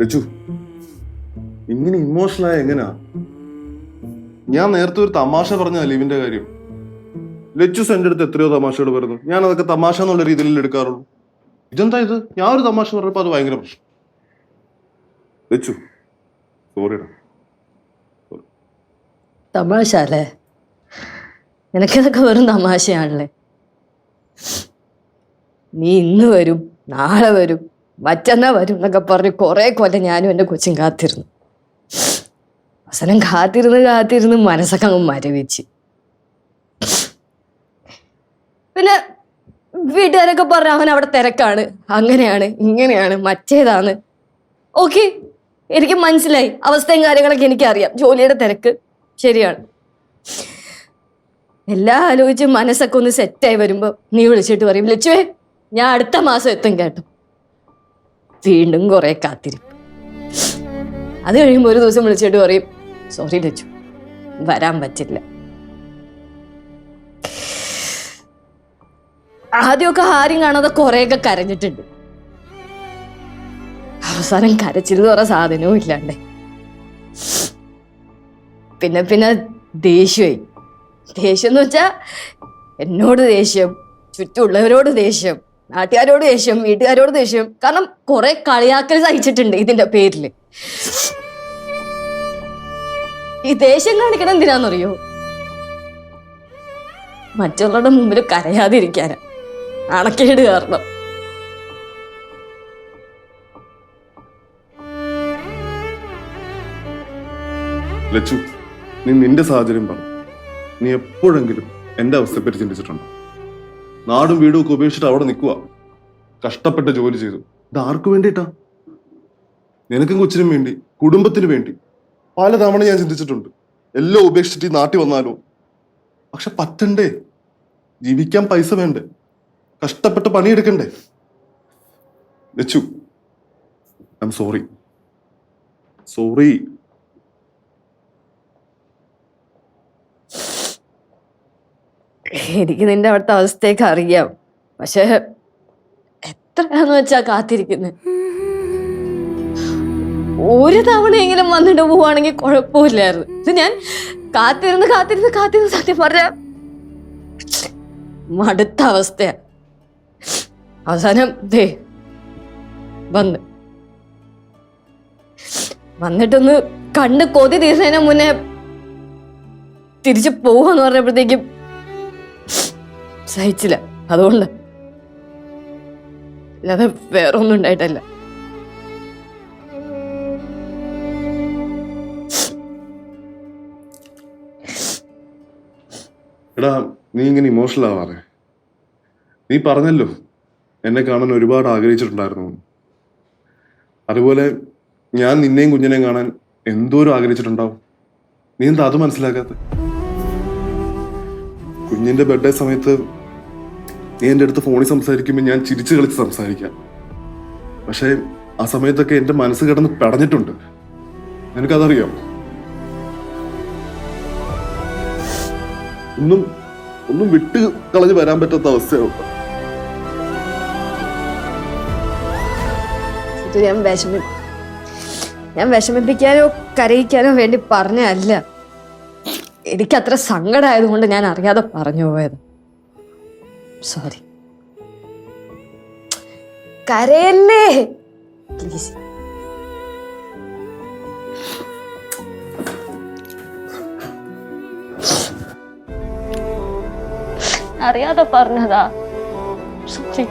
ലച്ചു ഇങ്ങനെ ഇമോഷണൽ ആയ എങ്ങനാ? ഞാൻ നേരത്തെ ഒരു തമാശ പറഞ്ഞ ലീവിന്റെ കാര്യം. ലച്ചു എന്റെ അടുത്ത് എത്രയോ തമാശകൾ വരുന്നു ഞാൻ അതൊക്കെ തമാശ എന്നുള്ള രീതിയിൽ എടുക്കാറുള്ളൂ. ഇതെന്താ ഇത്? ഞാൻ ഒരു തമാശ പറഞ്ഞപ്പോ അത് ഭയങ്കര പ്രശ്നം. ലച്ചു സോറിയടാ തമാശ അല്ലേ? നിനക്കിതൊക്കെ വെറും തമാശയാണല്ലേ? നീ ഇന്ന് വരും നാളെ വരും മറ്റന്നാ വരും എന്നൊക്കെ പറഞ്ഞ് കുറേ കൊല്ലം ഞാനും എന്റെ കൊച്ചും കാത്തിരുന്നു. അവസാനം കാത്തിരുന്ന് കാത്തിരുന്ന് മനസ്സൊക്കെ അങ്ങ് മരവിച്ച്. പിന്നെ വീട്ടുകാരൊക്കെ പറഞ്ഞു അവൻ അവിടെ തിരക്കാണ്. അങ്ങനെയാണ് ഇങ്ങനെയാണ് മറ്റേതാണ്. ഓക്കെ എനിക്ക് മനസ്സിലായി. അവസ്ഥയും കാര്യങ്ങളൊക്കെ എനിക്കറിയാം. ജോലിയുടെ തിരക്ക് ശരിയാണ്. എല്ലാം ആലോചിച്ച് മനസ്സൊക്കെ ഒന്ന് സെറ്റായി വരുമ്പോൾ നീ വിളിച്ചിട്ട് പറയും ലച്ചുവേ ഞാൻ അടുത്ത മാസം എത്തും കേട്ടോ. വീണ്ടും കുറെ കാത്തിരിപ്പ്. അത് കഴിയുമ്പോൾ ഒരു ദിവസം വിളിച്ചിട്ട് പറയും സോറി ലച്ചു. വരാൻ പറ്റില്ല. ആദ്യമൊക്കെ ആരും കാണാതെ കുറേയൊക്കെ കരഞ്ഞിട്ടുണ്ട്. അവസാനം കരച്ചിൽ എന്ന് പറഞ്ഞ സാധനവും ഇല്ലാണ്ടേ. പിന്നെ പിന്നെ ദേഷ്യമായി. ദേഷ്യം എന്ന് വെച്ചാ എന്നോട് ദേഷ്യം ചുറ്റുമുള്ളവരോട് ദേഷ്യം. നാട്ടുകാരോട് ദേഷ്യം വീട്ടുകാരോട് ദേഷ്യം. കാരണം കുറെ കളിയാക്കൽ സഹിച്ചിട്ടുണ്ട് ഇതിന്റെ പേരിൽ ഈ ദേഷ്യം കാണിക്കണം എന്തിനാന്നറിയോ? മറ്റുള്ളവരുടെ മുമ്പിൽ കരയാതിരിക്കാനാ. അണക്കേട് കാരണം. ലച്ചു നീ നിന്റെ സാഹചര്യം പറ. നീ എപ്പോഴെങ്കിലും എന്റെ അവസ്ഥയെപ്പറ്റി ചിന്തിച്ചിട്ടുണ്ടോ? നാടും വീടും ഒക്കെ ഉപേക്ഷിച്ചിട്ട് അവിടെ നിൽക്കുക കഷ്ടപ്പെട്ട് ജോലി ചെയ്തു. ഇത് ആർക്കു വേണ്ടിയിട്ടാ? നിനക്കും കൊച്ചിനും വേണ്ടി കുടുംബത്തിന് വേണ്ടി. പലതവണ ഞാൻ ചിന്തിച്ചിട്ടുണ്ട്. എല്ലാം ഉപേക്ഷിച്ചിട്ട് ഈ നാട്ടിൽ വന്നാലോ? പക്ഷെ പറ്റണ്ടേ? ജീവിക്കാൻ പൈസ വേണ്ടേ? കഷ്ടപ്പെട്ട് പണിയെടുക്കണ്ടേ? വെച്ചു ഐ എം സോറി സോറി എനിക്ക് നിന്റെ അവിടുത്തെ അവസ്ഥയൊക്കെ അറിയാം. പക്ഷെ എത്രയാന്ന് വെച്ചാ കാത്തിരിക്കുന്നത് ഒരു തവണയെങ്കിലും വന്നിട്ട് പോവാണെങ്കിൽ കുഴപ്പമില്ലായിരുന്നു. ഇത് ഞാൻ കാത്തിരുന്ന് കാത്തിരുന്ന് കാത്തിരുന്ന് സത്യം പറഞ്ഞ മടുത്ത അവസ്ഥയാ. അവസാനം ദേ വന്ന്. വന്നിട്ടൊന്ന് കണ്ട് കൊതി തീർന്നതിന് മുന്നേ തിരിച്ചു പോവാന്ന് പറഞ്ഞപ്പോഴത്തേക്കും സഹിച്ചില്ല. അതുകൊണ്ട് അല്ലാതെ വേറെ ഒന്നും ഉണ്ടായിട്ടല്ല. എടാ നീ ഇങ്ങനെ ഇമോഷണൽ ആവാറേ നീ പറഞ്ഞല്ലോ എന്നെ കാണാൻ ഒരുപാട് ആഗ്രഹിച്ചിട്ടുണ്ടായിരുന്നു. അതുപോലെ ഞാൻ നിന്നെയും കുഞ്ഞിനെയും കാണാൻ എന്തോരം ആഗ്രഹിച്ചിട്ടുണ്ടാവും. നീ എന്താ അത് മനസ്സിലാക്കാത്ത? കുഞ്ഞിന്റെ ബർത്ത്ഡേ സമയത്ത് നീ എന്റെ അടുത്ത് ഫോണിൽ സംസാരിക്കുമ്പോൾ ഞാൻ ചിരിച്ചു കളിച്ച് സംസാരിക്കാം. പക്ഷേ ആ സമയത്തൊക്കെ എന്റെ മനസ്സ് കിടന്ന് പടഞ്ഞിട്ടുണ്ട്. നിനക്കതറിയാം? ഒന്നും ഒന്നും വിട്ട് കളഞ്ഞ് വരാൻ പറ്റാത്ത അവസ്ഥയാണ് ഞാൻ വിഷമി ഞാൻ വിഷമിപ്പിക്കാനോ കരയിക്കാനോ വേണ്ടി പറഞ്ഞല്ല എനിക്കത്ര സങ്കടമായതുകൊണ്ട് ഞാൻ അറിയാതെ പറഞ്ഞു പോയത്. സോറി കരയല്ലേ? പ്ലീസ് അറിയാതെ പറഞ്ഞതാ. സോറി